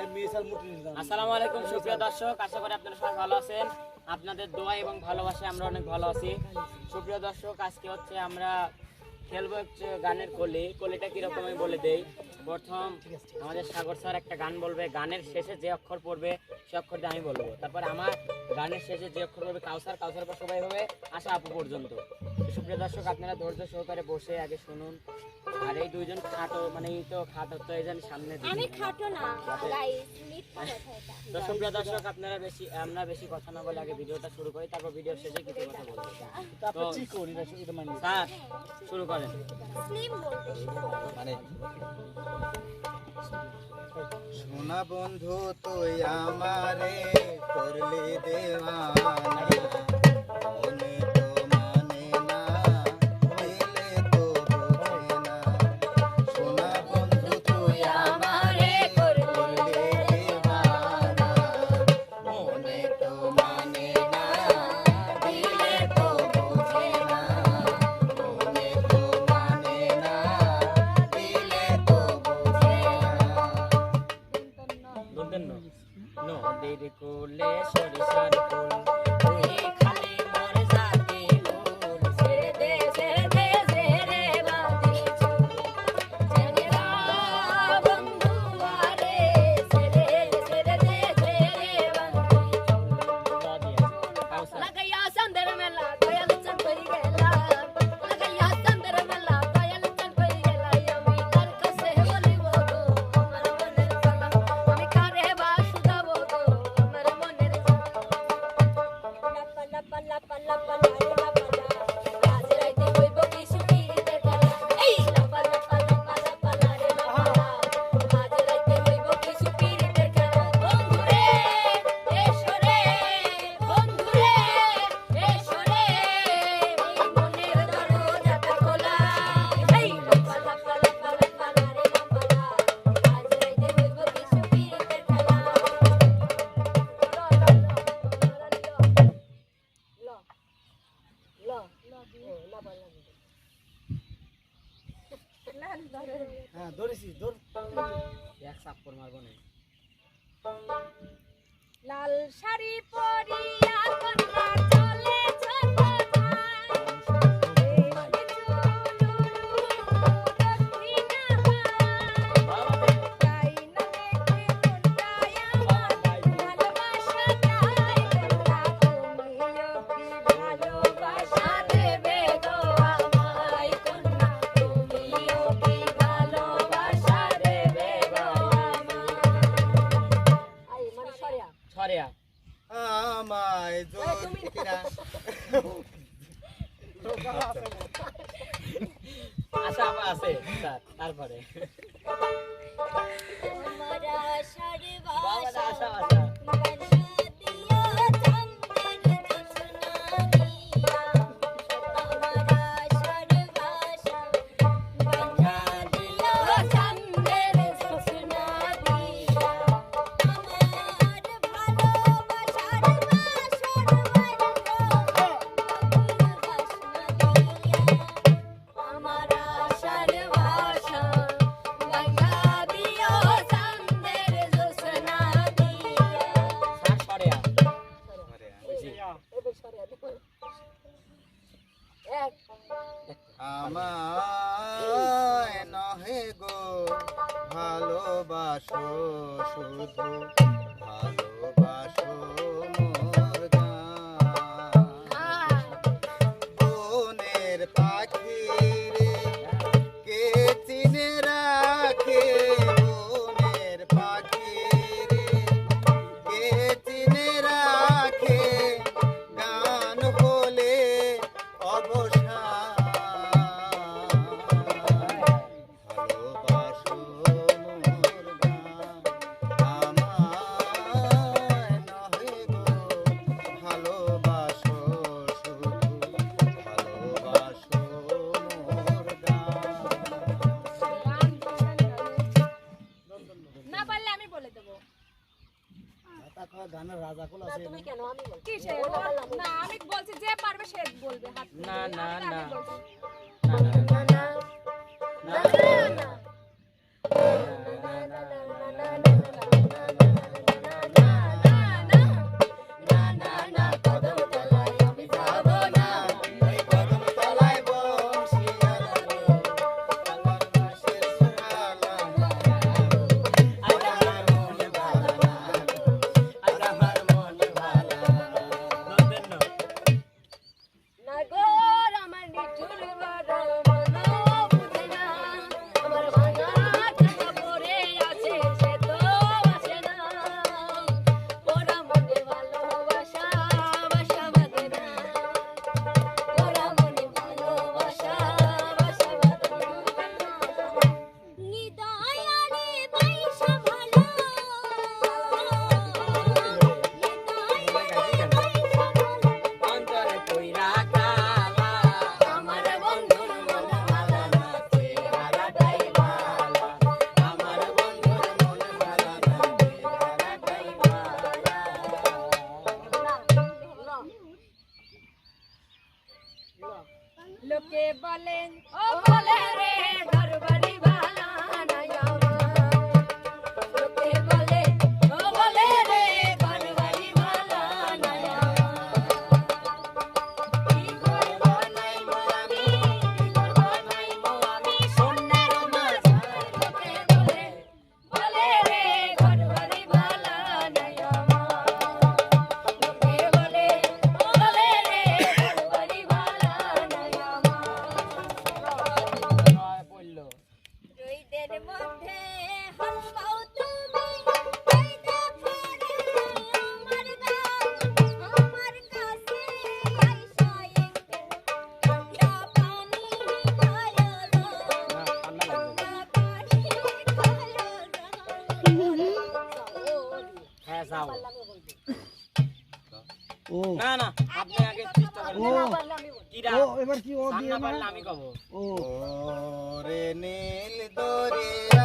আসসালামু আলাইকুম সুপ্রিয় দর্শক। আশা করি আপনারা সবাই ভালো আছেন। আপনাদের দোয়া এবং ভালোবাসায় আমরা অনেক ভালো আছি। সুপ্রিয় দর্শক আজকে হচ্ছে আমরা খেলব হচ্ছে গানের কলি। কলিটা কীরকম আমি বলে দেই। প্রথম আমাদের সাগর স্যার একটা গান বলবে। গানের শেষে যে অক্ষর পড়বে সে অক্ষরটা আমি বলব। তারপর আমার গানের শেষে যে অক্ষর পড়বে কাউসার। কাউসার পর সবাই হবে আশা আপু পর্যন্ত। সুপ্রিয় দর্শক আপনারা ধৈর্য সহকারে বসে আগে শুনুন। আর এই দুইজন খাটো মানে এই তো খাটো তো এই সামনে আমি খাটো না গাইস মিথ্যা কথা এটা। তো সুপ্রিয় দর্শক আপনারা বেশি আমরা বেশি কথা না বলে আগে ভিডিওটা শুরু করি তারপর ভিডিওর শেষে কিছু কথা বলব। তো স্যার শুরু করেন। স্লিম বলতে মানে সোনা বন্ধু তুই আমারে করলি দেওয়ানা। কোলে সরিষার ফুল। হ্যাঁ ধরেছি ধর। এক চাপ্পর মারবো না। লাল শাড়ি পরিয়া ফারিয়া আমায় আচ্ছা, আচ্ছা, আশা আছে তারপরে। ভালোবাসো শুধু ভালোবাসো। না না না। লোকে বলেন ও বলে রে দরবারি যাও। ও। না না আপনি আগে চেষ্টা করেন। ও কিরা ও এবার কি ও সান দিয়ে না না পারলে আমি কব। ও। ওরে নীল দরিয়া।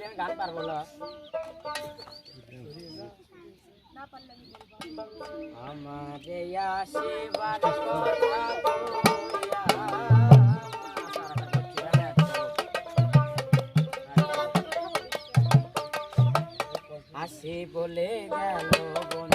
দেন গান পারব আমারে আসিবার কথা আসি বলে গেল বন্ধু।